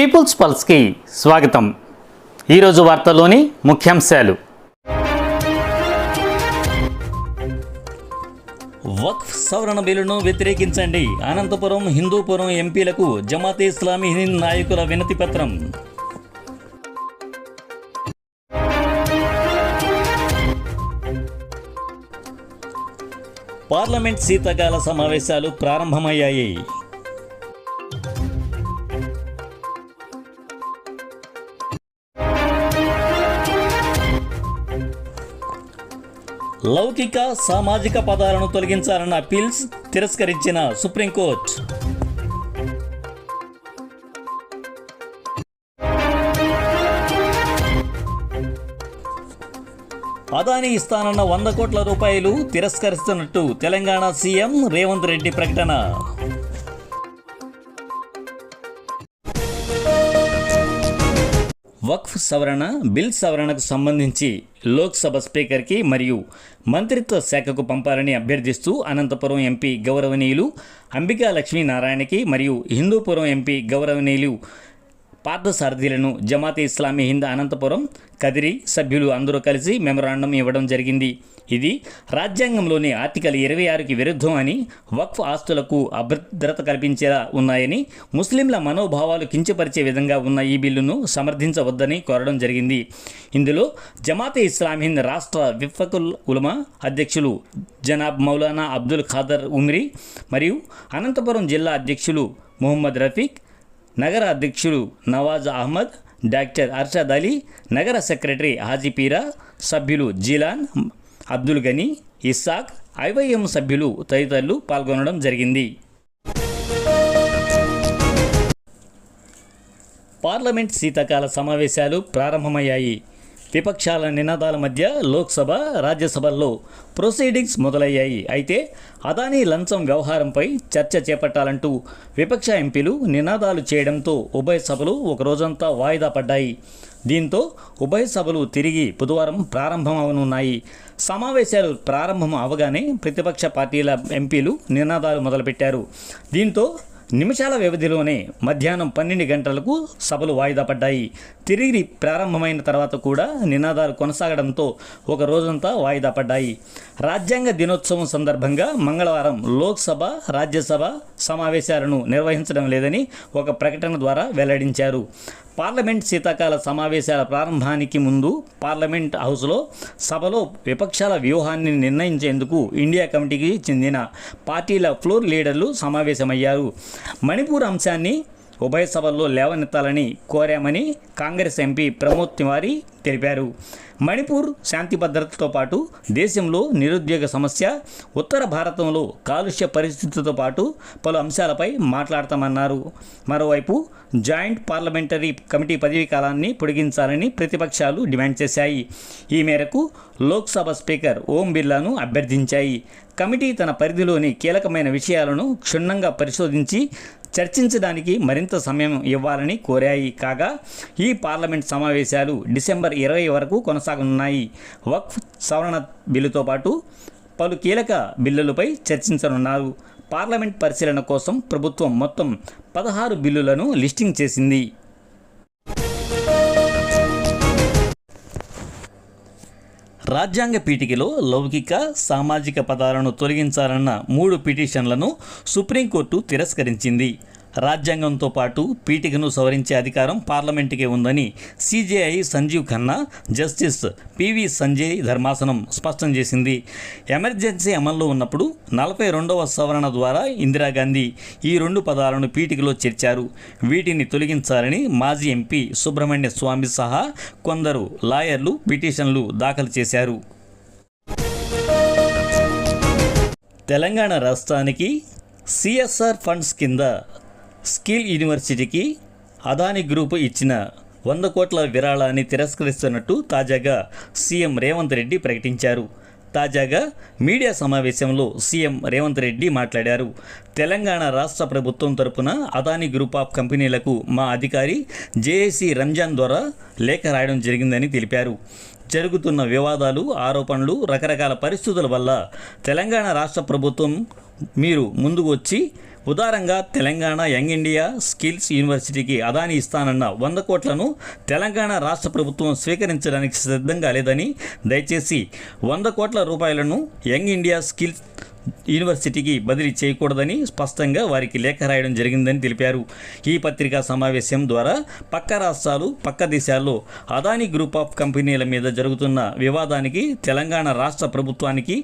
Peoples పల్స్కి స్వాగతం. ఈరోజు వార్తల్లోని ముఖ్యాంశాలు. వక్ఫ్ సవరణ బిల్లును వ్యతిరేకించండి. అనంతపురం హిందూపురం ఎంపీలకు జమాతే ఇస్లామీ హింద్ నాయకుల వినతి పత్రం. పార్లమెంట్ శీతాకాల సమావేశాలు ప్రారంభమయ్యాయి. లౌకిక సామాజిక పదాలను తొలగించాలన్న అప్పీల్స్ తిరస్కరించిన సుప్రీంకోర్టు. అదాని ఇస్తానన్న వంద కోట్ల రూపాయలు తిరస్కరిస్తున్నట్టు తెలంగాణ సీఎం రేవంత్ రెడ్డి ప్రకటన. వక్ఫ్ సవరణ బిల్ సవరణకు సంబంధించి లోక్సభ స్పీకర్కి మరియు మంత్రిత్వ శాఖకు పంపాలని అభ్యర్థిస్తూ అనంతపురం ఎంపీ గౌరవనీయులు అంబికా లక్ష్మీనారాయణకి మరియు హిందూపురం ఎంపీ గౌరవనీయులు పార్థసారథిలను జమాతే ఇస్లామీ హింద్ అనంతపురం కదిరి సభ్యులు అందరూ కలిసి మెమరాండం ఇవ్వడం జరిగింది. ఇది రాజ్యాంగంలోని ఆర్టికల్ ఇరవై ఆరుకి విరుద్ధం అని వక్ఫ్ ఆస్తులకు అభద్రత కల్పించేలా ఉన్నాయని ముస్లింల మనోభావాలు కించపరిచే విధంగా ఉన్న ఈ బిల్లును సమర్థించవద్దని కోరడం జరిగింది. ఇందులో జమాతే ఇస్లామీ హింద్ రాష్ట్ర విఫకుల్ ఉలమా అధ్యక్షులు జనాబ్ మౌలానా అబ్దుల్ ఖాదర్ ఉమ్రీ మరియు అనంతపురం జిల్లా అధ్యక్షులు మొహమ్మద్ రఫీక్ నగర అధ్యక్షులు నవాజ్ అహ్మద్ డాక్టర్ అర్షద్ అలీ నగర సెక్రటరీ హాజీపీరా సభ్యులు జీలాన్ అబ్దుల్ గనీ ఇస్సాక్ ఐవైఎం సభ్యులు తదితరులు పాల్గొనడం జరిగింది. పార్లమెంట్ శీతాకాల సమావేశాలు ప్రారంభమయ్యాయి. విపక్షాల నినాదాల మధ్య లోక్సభ రాజ్యసభల్లో ప్రొసీడింగ్స్ మొదలయ్యాయి. అయితే అదానీ లంచం వ్యవహారంపై చర్చ చేపట్టాలంటూ విపక్ష ఎంపీలు నినాదాలు చేయడంతో ఉభయ సభలు ఒక రోజంతా వాయిదా పడ్డాయి. దీంతో ఉభయ సభలు తిరిగి బుధవారం ప్రారంభమవనున్నాయి. సమావేశాలు ప్రారంభం అవగానే ప్రతిపక్ష పార్టీల ఎంపీలు నినాదాలు మొదలుపెట్టారు. దీంతో నిమిషాల వ్యవధిలోనే మధ్యాహ్నం పన్నెండు గంటలకు సభలు వాయిదా పడ్డాయి. తిరిగి ప్రారంభమైన తర్వాత కూడా నినాదాలు కొనసాగడంతో ఒక రోజంతా వాయిదా పడ్డాయి. రాజ్యాంగ దినోత్సవం సందర్భంగా మంగళవారం లోక్సభ రాజ్యసభ సమావేశాలను నిర్వహించడం లేదని ఒక ప్రకటన ద్వారా వెల్లడించారు. పార్లమెంట్ శీతాకాల సమావేశాల ప్రారంభానికి ముందు పార్లమెంట్ హౌస్లో సభలో విపక్షాల వ్యూహాన్ని నిర్ణయించేందుకు ఇండియా కమిటీకి చెందిన పార్టీల ఫ్లోర్ లీడర్లు సమావేశమయ్యారు. మణిపూర్ అంశాన్ని ఉభయ సభల్లో లేవనెత్తాలని కోరామని కాంగ్రెస్ ఎంపీ ప్రమోద్ తివారీ తెలిపారు. మణిపూర్ శాంతి భద్రతతో పాటు దేశంలో నిరుద్యోగ సమస్య ఉత్తర భారతంలో కాలుష్య పరిస్థితితో పాటు పలు అంశాలపై మాట్లాడతామన్నారు. మరోవైపు జాయింట్ పార్లమెంటరీ కమిటీ పదవీ కాలాన్ని పొడిగించాలని ప్రతిపక్షాలు డిమాండ్ చేశాయి. ఈ మేరకు లోక్సభ స్పీకర్ ఓం బిర్లాను అభ్యర్థించాయి. కమిటీ తన పరిధిలోని కీలకమైన విషయాలను క్షుణ్ణంగా పరిశోధించి చర్చించడానికి మరింత సమయం ఇవ్వాలని కోరాయి. కాగా ఈ పార్లమెంట్ సమావేశాలు డిసెంబర్ డిసెంబర్ ఇరవై వరకు కొనసాగనున్నాయి. వక్ఫ్ సవరణ బిల్లుతో పాటు పలు కీలక బిల్లులపై చర్చించనున్నారు. పార్లమెంట్ పరిశీలన కోసం ప్రభుత్వం మొత్తం పదహారు బిల్లులను లిస్టింగ్ చేసింది. రాజ్యాంగ పీఠికలో లౌకిక సామాజిక పదాలను తొలగించాలన్న మూడు పిటిషన్లను సుప్రీంకోర్టు తిరస్కరించింది. రాజ్యాంగంతో పాటు పీఠికను సవరించే అధికారం పార్లమెంటుకే ఉందని CJI Sanjiv Khanna justice P V Sanjay ధర్మాసనం స్పష్టం చేసింది. ఎమర్జెన్సీ అమల్లో ఉన్నప్పుడు నలభై రెండవ సవరణ ద్వారా ఇందిరాగాంధీ ఈ రెండు పదాలను పీఠికలో చేర్చారు. వీటిని తొలగించాలని మాజీ ఎంపీ సుబ్రహ్మణ్య స్వామి సహా కొందరు లాయర్లు పిటిషన్లు దాఖలు చేశారు. తెలంగాణ రాష్ట్రానికి సిఎస్ఆర్ ఫండ్స్ కింద స్కిల్ యూనివర్సిటీకి అదాని గ్రూపు ఇచ్చిన వంద కోట్ల విరాళాన్ని తిరస్కరిస్తున్నట్టు తాజాగా సీఎం రేవంత్ రెడ్డి ప్రకటించారు. తాజాగా మీడియా సమావేశంలో సీఎం రేవంత్ రెడ్డి మాట్లాడారు. తెలంగాణ రాష్ట్ర ప్రభుత్వం తరపున అదాని గ్రూప్ ఆఫ్ కంపెనీలకు మా అధికారి జేఏసీ రంజాన్ ద్వారా లేఖ రాయడం జరిగిందని తెలిపారు. జరుగుతున్న వివాదాలు ఆరోపణలు రకరకాల పరిస్థితుల వల్ల తెలంగాణ రాష్ట్ర ప్రభుత్వం మీరు ముందుకు వచ్చి ఉదారంగా తెలంగాణ యంగ్ ఇండియా స్కిల్స్ యూనివర్సిటీకి అదాని ఇస్తానన్న వంద కోట్లను తెలంగాణ రాష్ట్ర ప్రభుత్వం స్వీకరించడానికి సిద్ధంగా లేదని దయచేసి వంద కోట్ల రూపాయలను యంగ్ ఇండియా స్కిల్స్ యూనివర్సిటీకి బదిలీ చేయకూడదని స్పష్టంగా వారికి లేఖ రాయడం జరిగిందని తెలిపారు. ఈ పత్రికా సమావేశం ద్వారా పక్క రాష్ట్రాలు పక్క దేశాల్లో అదాని గ్రూప్ ఆఫ్ కంపెనీల మీద జరుగుతున్న వివాదానికి తెలంగాణ రాష్ట్ర ప్రభుత్వానికి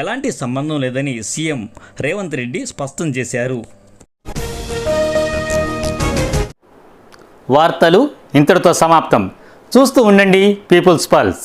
ఎలాంటి సంబంధం లేదని సీఎం రేవంత్ రెడ్డి స్పష్టం చేశారు. వార్తలు ఇంతటితో సమాప్తం. చూస్తూ ఉండండి పీపుల్స్ పల్స్